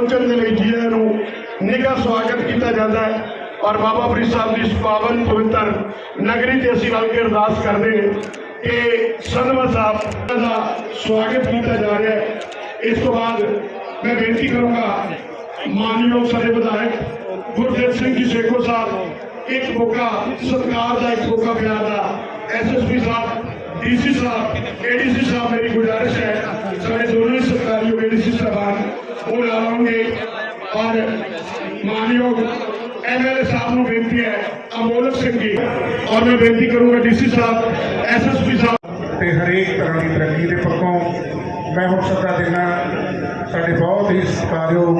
ਪਹੁੰਚਣ ਦੇ ਲਈ ਜੀ ਆਇਆਂ ਨੂੰ ਨਿੱਘਾ ਸਵਾਗਤ ਕੀਤਾ ਜਾਂਦਾ ਹੈ ਔਰ ਬਾਬਾ ਫਰੀਦ ਸਾਹਿਬ ਦੀ ਇਸ ਪਾਵਨ ਪਵਿੱਤਰ ਨਗਰੀ ਤੇ ਅਸੀਂ ਰਲ ਕੇ ਅਰਦਾਸ ਕਰਦੇ ਹਾਂ ਕਿ ਸਦਮਾ ਸਾਹਿਬ ਦਾ ਸਵਾਗਤ ਕੀਤਾ ਜਾ ਰਿਹਾ ਹੈ ਇਸ ਤੋਂ ਬਾਅਦ ਮੈਂ ਬੇਨਤੀ ਕਰੂੰਗਾ ਮਾਨਯੋਗ ਸਾਡੇ ਵਿਧਾਇਕ ਗੁਰਦੇਵ ਸਿੰਘ ਜੀ ਸੇਖੋ ਸਾਹਿਬ ਇੱਕ ਮੌਕਾ ਸਰਕਾਰ ਦਾ ਇੱਕ ਮੌਕਾ ਬਿਆਨ ਦਾ ਐਸਐਸਪੀ ਸਾਹਿਬ ਡੀਸੀ ਸਾਹਿਬ, ਏਡੀਸੀ ਸਾਹਿਬ ਮੇਰੀ ਗੁਜ਼ਾਰਿਸ਼ ਹੈ। ਸਾਡੇ ਦੋਨੋਂ ਹੀ ਸਰਕਾਰੀ ਏਡੀਸੀ ਸਾਹਿਬਾਨ, ਉਹ ਲਾਵਾਂਗੇ। ਔਰ ਮਾਨਯੋਗ ਐਮਐਲਏ ਸਾਹਿਬ ਨੂੰ ਬੇਨਤੀ ਹੈ, ਅਮੋਲਕ ਸਿੰਘ ਜੀ, ਔਰ ਮੈਂ ਬੇਨਤੀ ਕਰੂੰਗਾ ਡੀਸੀ ਸਾਹਿਬ ਐਸਐਸਪੀ ਸਾਹਿਬ। ਤੇ ਹਰੇਕ ਤਰ੍ਹਾਂ ਦੀ ਤਰੱਕੀ ਦੇ ਪੱਖੋਂ ਮੈਂ ਹੁਣ ਸੱਦਾ ਦੇਣਾ ਸਾਡੇ ਬਹੁਤ ਹੀ ਸਤਿਕਾਰਯੋਗ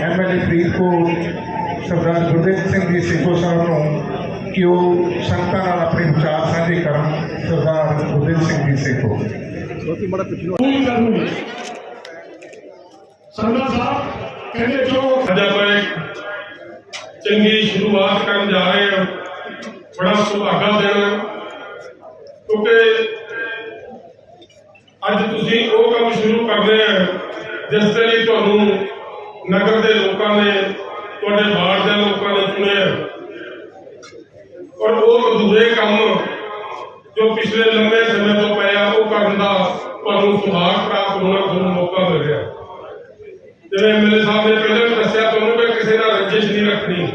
ਐਮਐਲਏ ਫਰੀਦਕੋਟ ਸਰਦਾਰ ਗੁਰਦੇਵ ਸਿੰਘ ਜੀ ਸਿੰਘੋ ਸਾਹਿਬ ਨੂੰ ਕਿ ਉਹ ਸੰਗਤਾਂ ਨਾਲ ਆਪਣੇ ਵਿਚਾਰ ਸਾਂਝੇ ਕਰਨ ਸਰਦਾਰ ਗੁਰਦੇਵ ਸਿੰਘ ਜੀ ਸਿੰਘੋ ਪੂਰੀ ਕਰਨੀ ਸਰਦਾਰ ਸਾਹਿਬ ਕਹਿੰਦੇ ਜੋ ਅੱਜ ਆਪਾਂ ਇੱਕ ਚੰਗੀ ਸ਼ੁਰੂਆਤ ਕਰਨ ਜਾ ਰਹੇ ਹਾਂ। ਬੜਾ ਸੁਭਾਗਾ ਹੈ। ਕਿਉਂਕਿ ਅੱਜ ਤੁਸੀਂ ਉਹ ਕੰਮ ਸ਼ੁਰੂ ਕਰਦੇ ਆ ਜਿਸ ਦੇ ਲਈ ਤੁਹਾਨੂੰ ਨਗਰ ਦੇ ਲੋਕਾਂ ਨੇ ਤੁਹਾਡੇ ਵਾਰਡ ਦੇ ਲੋਕਾਂ ਨੇ ਚੁਣਿਆ। ਔਰ ਉਹ ਅਧੂਰੇ ਕੰਮ ਜੋ ਪਿਛਲੇ ਲੰਬੇ ਸਮੇਂ ਤੋਂ ਪਿਆ, ਉਹ ਕਰਨ ਦਾ ਤੁਹਾਨੂੰ ਸੁਭਾਗ ਪ੍ਰਾਪਤ ਹੋਣਾ ਤੁਹਾਨੂੰ ਮੌਕਾ ਮਿਲ ਰਿਹਾ ਜਿਵੇਂ ਐਮਐਲਏ ਸਾਹਿਬ ਨੇ ਪਹਿਲਾਂ ਦੱਸਿਆ, ਤੁਹਾਨੂੰ ਕਿ ਕਿਸੇ ਨਾਲ ਰੰਜਿਸ਼ ਨਹੀਂ ਰੱਖਣੀ।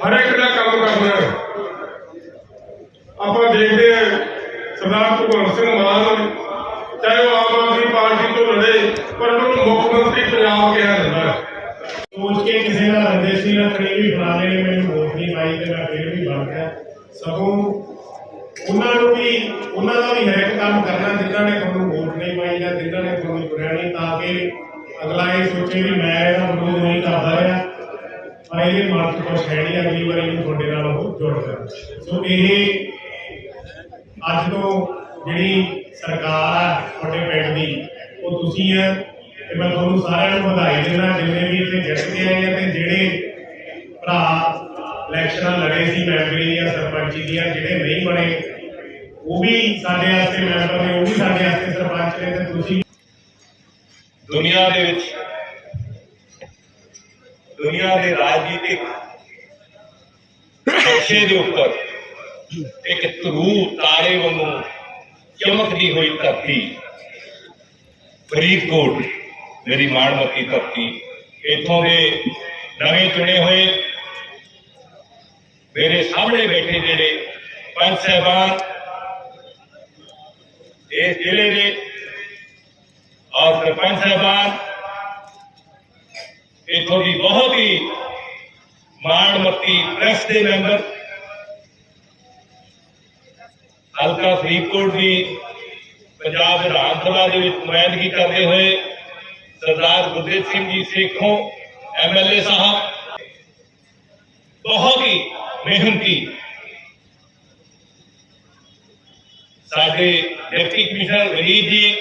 ਹਰ ਇੱਕ ਦਾ ਕੰਮ ਕਰਨਾ ਆਪਾਂ ਦੇਖਦੇ ਹਾਂ, ਸਰਦਾਰ ਭਗਵੰਤ ਸਿੰਘ ਮਾਨ, ਚਾਹੇ ਉਹ ਆਮ ਆਦਮੀ ਪਾਰਟੀ ਤੋਂ ਲੜੇ, ਪਰ ਉਹਨੂੰ ਮੁੱਖ ਮੰਤਰੀ ਪੰਜਾਬ ਕਿਹਾ ਜਾਂਦਾ ਹੈ। ਸੋਚ ਕੇ ਕਿਸੇ ਨਾਲ ਰੰਜਿਸ਼ ਨਹੀਂ ਰੱਖਣੀ ਵੀ ਫਲਾਣੇ ਨੇ ਮੈਨੂੰ ਵੋਟ ਨਹੀਂ ਪਾਈ ਤੇ ਮੈਂ ਫਿਰ ਵੀ ਬਣ ਗਿਆ। ਸਗੋਂ ਉਹਨਾਂ ਨੂੰ ਵੀ, ਉਹਨਾਂ ਦਾ ਵੀ ਹੈ ਕੰਮ ਕਰਨਾ, ਜਿਨ੍ਹਾਂ ਨੇ ਤੁਹਾਨੂੰ ਵੋਟ ਨਹੀਂ ਪਾਈ ਜਾਂ ਜਿਨ੍ਹਾਂ ਨੇ ਤੁਹਾਨੂੰ ਚੁਣਿਆ ਨਹੀਂ, ਤਾਂ ਕਿ ਅਗਲਾ ਇਹ ਸੋਚੇ ਵੀ ਮੈਂ ਇਹਦਾ ਵਿਰੋਧ ਨਹੀਂ ਕਰਦਾ ਰਿਹਾ, ਪਰ ਇਹਦੇ ਮਨ ਚ ਕੁਛ ਅਗਲੀ ਵਾਰੀ ਨੂੰ ਤੁਹਾਡੇ ਨਾਲ ਉਹ ਜੁੜ ਜਾਣ ਸੋ ਇਹ ਅੱਜ ਤੋਂ ਜਿਹੜੀ ਸਰਕਾਰ ਆ, ਤੁਹਾਡੇ ਪਿੰਡ ਦੀ, ਉਹ ਤੁਸੀਂ ਹੈ ਤੇ ਮੈਂ ਤੁਹਾਨੂੰ ਸਾਰਿਆਂ ਨੂੰ ਵਧਾਈ ਦੇਣਾ ਜਿੰਨੇ ਵੀ ਇੱਥੇ ਜਿੱਤ ਕੇ ਆਏ ਆ ਤੇ ਜਿਹੜੇ ਭਰਾ ਇਲੈਕਸ਼ਨਾਂ ਲੜੇ ਸੀ ਮੈਂਬਰੀ ਜਾਂ ਸਰਪੰਚੀ ਦੀਆਂ, ਜਿਹੜੇ ਨਹੀਂ ਬਣੇ, ਉਹ ਵੀ ਸਾਡੇ ਵਾਸਤੇ ਮੈਂਬਰ ਨੇ, ਉਹ ਵੀ ਸਾਡੇ ਵਾਸਤੇ ਸਰਪੰਚ ਨੇ ਤੇ ਤੁਸੀਂ ਦੁਨੀਆ ਦੇ ਵਿੱਚ, ਦੁਨੀਆ ਦੇ ਰਾਜਨੀਤਿਕ ਨਕਸ਼ੇ ਦੇ ਉੱਪਰ ਇੱਕ ਧਰੂ ਤਾਰੇ ਵਾਂਗੂ ਚਮਕਦੀ ਹੋਈ ਧਰਤੀ, ਫਰੀਦਕੋਟ। ਮੇਰੀ ਮਾਣਮੱਤੀ ਧਰਤੀ। ਇੱਥੋਂ ਦੇ ਨਵੇਂ ਚੁਣੇ ਹੋਏ ਮੇਰੇ ਸਾਹਮਣੇ ਬੈਠੇ ਜਿਹੜੇ ਪੰਜ ਸਾਹਿਬਾਨ, ਇਸ ਜ਼ਿਲ੍ਹੇ ਦੇ ਔਰ ਸਰਪੰਚ ਸਾਹਿਬਾਨ, ਇੱਥੋਂ ਦੀ ਬਹੁਤ ਹੀ ਮਾਣਮੱਤੀ ਪ੍ਰੈਸ ਦੇ ਮੈਂਬਰ, ਹਲਕਾ ਫਰੀਦਕੋਟ ਦੀ ਪੰਜਾਬ ਵਿਧਾਨ ਸਭਾ ਦੇ ਵਿੱਚ ਨੁਮਾਇੰਦਗੀ ਕਰਦੇ ਹੋਏ سردار گردیت سنگھ جی سیکھوں ایم ایل اے صاحب، بہت ہی محنتی۔ ساڈے ڈپٹی کمشنر غریب جی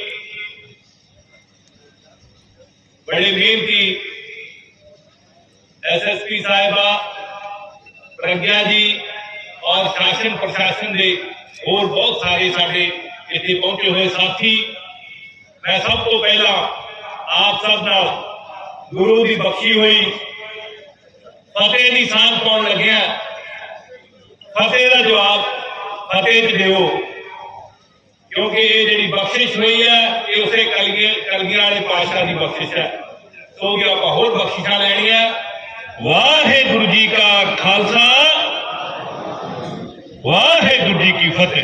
بڑے محنتی۔ ایس ایس پی صاحبہ پرگیا جی اور شاشن پرشاسن دے اور بہت سارے ساڈے اتنے پہنچے ہوئے ساتھی۔ میں سب کو پہلا ਆਪ ਸਭ ਦਾ ਗੁਰੂ ਦੀ ਬਖਸ਼ੀ ਹੋਈ। ਫਤਿਹ ਦੀ ਸਾਂਝ ਪਾਉਣ ਲੱਗਿਆ। ਫਤਿਹ ਦਾ ਜਵਾਬ ਫਤਿਹ ਚ ਦਿਓ। ਕਿਉਂਕਿ ਇਹ ਜਿਹੜੀ ਬਖਸ਼ਿਸ਼ ਹੋਈ ਹੈ, ਇਹ ਉਸੇ ਕਲਗੀਆਂ ਕਲਗੀਆਂ ਵਾਲੇ ਪਾਤਸ਼ਾਹ ਦੀ ਬਖਸ਼ਿਸ਼ ਹੈ। ਸੋ ਕਿ ਆਪਾਂ ਹੋਰ ਬਖਸ਼ਿਸ਼ਾਂ ਲੈਣੀਆਂ। ਵਾਹਿਗੁਰੂ ਜੀ ਕਾ ਖਾਲਸਾ। ਵਾਹਿਗੁਰੂ ਜੀ ਕੀ ਫਤਿਹ।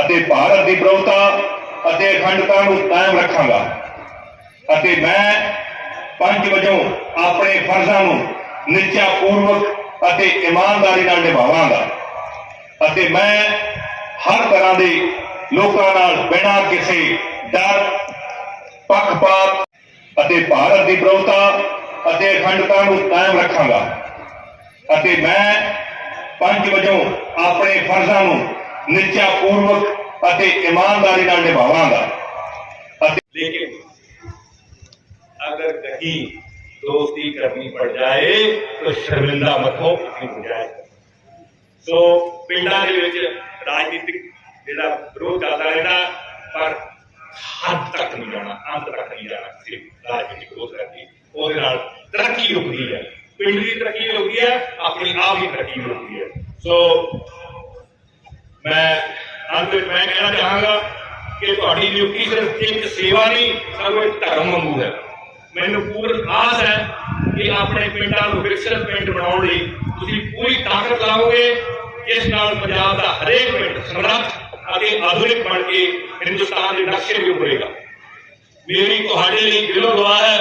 ਅਤੇ ਭਾਰਤ ਦੀ ਪ੍ਰਭੁਤਾ ਅਤੇ ਅਖੰਡਤਾ ਨੂੰ ਕਾਇਮ ਰੱਖਾਂਗਾ। ਅਤੇ ਮੈਂ ਪੰਜ ਵਜੋਂ ਆਪਣੇ ਫਰਜ਼ਾਂ ਨੂੰ ਨਿਸ਼ਚਾ ਪੂਰਵਕ ਅਤੇ ਇਮਾਨਦਾਰੀ ਨਾਲ ਨਿਭਾਵਾਂਗਾ। ਅਤੇ ਮੈਂ ਹਰ ਤਰ੍ਹਾਂ ਦੇ ਲੋਕਾਂ ਨਾਲ ਬਿਨਾਂ ਕਿਸੇ ਡਰ, ਪੱਖਪਾਤ ਅਤੇ ਭਾਰਤ ਦੀ ਪ੍ਰਭੁਤਾ ਅਤੇ ਅਖੰਡਤਾ ਨੂੰ ਕਾਇਮ ਰੱਖਾਂਗਾ। ਅਤੇ ਮੈਂ ਪੰਜ ਵਜੋਂ ਆਪਣੇ ਫਰਜ਼ਾਂ ਨੂੰ ਨਿਸ਼ਚਾ ਪੂਰਵਕ ਅਤੇ ਇਮਾਨਦਾਰੀ ਨਾਲ ਨਿਭਾਵਾਂਗਾ ਅਤੇ ਲੇਕਿਨ अगर कहीं दोस्ती करनी पड़ जाए तो शर्मिंदा मत हो इतनी गुंजाइश ਸੋ ਪਿੰਡਾਂ ਦੇ ਵਿੱਚ ਰਾਜਨੀਤਿਕ ਜਿਹੜਾ ਵਿਰੋਧ ਚੱਲਦਾ ਰਹਿੰਦਾ ਪਰ ਹੱਦ ਤੱਕ ਨਹੀਂ ਜਾਣਾ ਅੰਤ ਤੱਕ ਨਹੀਂ ਜਾਣਾ ਸਿਰਫ ਰਾਜਨੀਤਿਕ ਵਿਰੋਧ ਕਰਕੇ ਉਹਦੇ ਨਾਲ ਤਰੱਕੀ ਰੁਕਦੀ ਹੈ ਪਿੰਡ ਦੀ ਤਰੱਕੀ ਵੀ ਰੁਕਦੀ ਹੈ ਆਪਣੀ ਆਪ ਦੀ ਤਰੱਕੀ ਵੀ ਰੁਕਦੀ ਹੈ ਸੋ ਮੈਂ ਅੰਤ ਵਿੱਚ ਮੈਂ ਕਹਿਣਾ ਚਾਹਾਂਗਾ ਕਿ ਤੁਹਾਡੀ ਨਿਯੁਕਤੀ ਸਿਰਫ ਇੱਕ ਸੇਵਾ ਨਹੀਂ, ਸਗੋਂ ਇੱਕ ਧਰਮ ਵਾਂਗੂ ਹੈ। ਮੈਨੂੰ ਪੂਰਨ ਆਸ ਹੈ ਕਿ ਆਪਣੇ ਪਿੰਡਾਂ ਨੂੰ ਵਿਕਸਿਤ ਪਿੰਡ ਬਣਾਉਣ ਲਈ ਤੁਸੀਂ ਪੂਰੀ ਤਾਕਤ ਲਾਓਗੇ ਇਸ ਨਾਲ ਪੰਜਾਬ ਦਾ ਹਰੇਕ ਪਿੰਡ ਸਮਰੱਥ ਅਤੇ ਆਧੁਨਿਕ ਬਣ ਕੇ ਹਿੰਦੁਸਤਾਨ ਦੇ ਨਕਸ਼ੇ ਵਿੱਚ ਉਭਰੇਗਾ। ਮੇਰੀ ਤੁਹਾਡੇ ਲਈ ਦਿਲੋਂ ਦੁਆ ਹੈ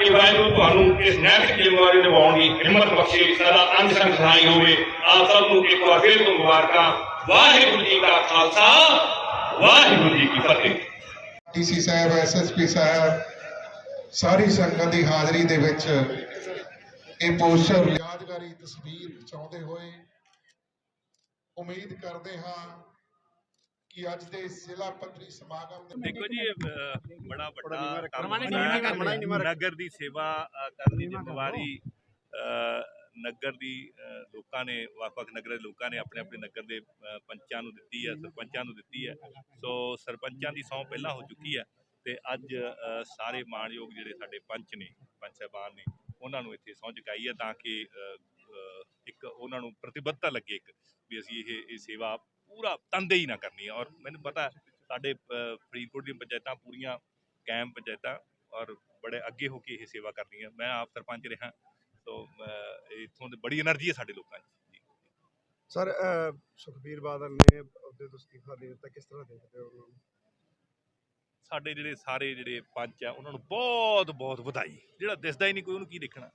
ਕਿ ਵਾਹਿਗੁਰੂ ਤੁਹਾਨੂੰ ਇਸ ਨੈਤਿਕ ਜ਼ਿੰਮੇਵਾਰੀ ਨਿਭਾਉਣ ਦੀ ਹਿੰਮਤ ਬਖਸ਼ੇ ਸਦਾ ਅੰਗ ਸੰਗ ਸਹਾਈ ਹੋਵੇ। ਆਪ ਸਭ ਨੂੰ ਇੱਕ ਵਾਰ ਫਿਰ ਤੋਂ ਮੁਬਾਰਕਾਂ। ਵਾਹਿਗੁਰੂ ਜੀ ਕਾ ਖਾਲਸਾ, ਵਾਹਿਗੁਰੂ ਜੀ ਕੀ ਫਤਿਹ। ਡੀਸੀ ਸਾਹਿਬ ਐਸਐਸਪੀ ਸਾਹਿਬ, ਸਾਰੀ ਸੰਗਤ ਦੀ ਹਾਜ਼ਰੀ ਦੇ ਵਿੱਚ ਇਹ ਪੋਸਟਰ, ਯਾਦਗਾਰੀ ਤਸਵੀਰ ਖਿਚਾਉਂਦੇ ਹੋਏ ਉਮੀਦ ਕਰਦੇ ਹਾਂ ਕਿ ਅੱਜ ਦੇ ਜ਼ਿਲ੍ਹਾ ਪੱਧਰੀ ਸਮਾਗਮ ਦੇ ਦੇਖੋ ਜੀ ਅਹ, ਬੜਾ ਵੱਡਾ ਕੰਮ ਹੈ ਨਗਰ ਦੀ ਸੇਵਾ ਅਹ, ਕਰਨ ਦੀ ਜ਼ਿੰਮੇਵਾਰੀ ਅਹ, ਨਗਰ ਦੀ ਅਹ, ਲੋਕਾਂ ਨੇ ਵੱਖ-ਵੱਖ ਨਗਰ ਦੇ ਲੋਕਾਂ ਨੇ ਆਪਣੇ ਆਪਣੇ ਨਗਰ ਦੇ ਅਹ, ਪੰਚਾਂ ਨੂੰ ਦਿੱਤੀ ਹੈ ਸਰਪੰਚਾਂ ਨੂੰ ਦਿੱਤੀ ਹੈ। ਸੋ ਸਰਪੰਚਾਂ ਦੀ ਸਹੁੰ ਪਹਿਲਾਂ ਹੋ ਚੁੱਕੀ ਹੈ ਤੇ ਅੱਜ ਅਹ, ਸਾਰੇ ਮਾਣਯੋਗ ਜਿਹੜੇ ਸਾਡੇ ਪੰਚ ਨੇ ਪੰਚ ਸਾਹਿਬਾਨ ਨੇ ਉਹਨਾਂ ਨੂੰ ਇੱਥੇ ਸਹੁੰ ਚੁਕਾਈ ਹੈ ਤਾਂ ਕਿ ਅਹ, ਅਹ, ਇੱਕ ਉਹਨਾਂ ਨੂੰ ਪ੍ਰਤੀਬੱਧਤਾ ਲੱਗੇ ਇੱਕ ਵੀ ਅਸੀਂ ਇਹ ਇਹ ਸੇਵਾ ਪੂਰਾ ਤੰਦੇਹੀ ਨਾ ਕਰਨੀ। ਔਰ ਮੈਨੂੰ ਪਤਾ ਸਾਡੇ ਫਰੀਦਕੋਟ ਦੀਆਂ ਪੰਚਾਇਤਾਂ ਪੂਰੀਆਂ ਕਾਇਮ ਪੰਚਾਇਤਾਂ ਔਰ ਬੜੇ ਅੱਗੇ ਹੋ ਕੇ ਇਹ ਸੇਵਾ ਕਰਦੀਆਂ ਮੈਂ ਆਪ ਸਰਪੰਚ ਰਿਹਾ ਸੋ ਇਥੋਂ ਦੀ ਬੜੀ એનર્ਜੀ ਹੈ ਸਾਡੇ ਲੋਕਾਂ 'ਚ ਸਰ ਸੁਖਬੀਰ ਬਾਦਲ ਨੇ ਉਹਦੇ ਤੋਂ ਅਸਤੀਫਾ ਦੇ ਦਿੱਤਾ ਕਿਸ ਤਰ੍ਹਾਂ ਦੇਖਦੇ ਹੋ ਉਹਨਾਂ ਸਾਡੇ ਜਿਹੜੇ ਸਾਰੇ ਜਿਹੜੇ ਪੰਚ ਆ ਉਹਨਾਂ ਨੂੰ ਬਹੁਤ ਬਹੁਤ ਵਧਾਈ। ਜਿਹੜਾ ਦਿਸਦਾ ਹੀ ਨਹੀਂ ਕੋਈ ਉਹਨੂੰ ਕੀ ਦੇਖਣਾ?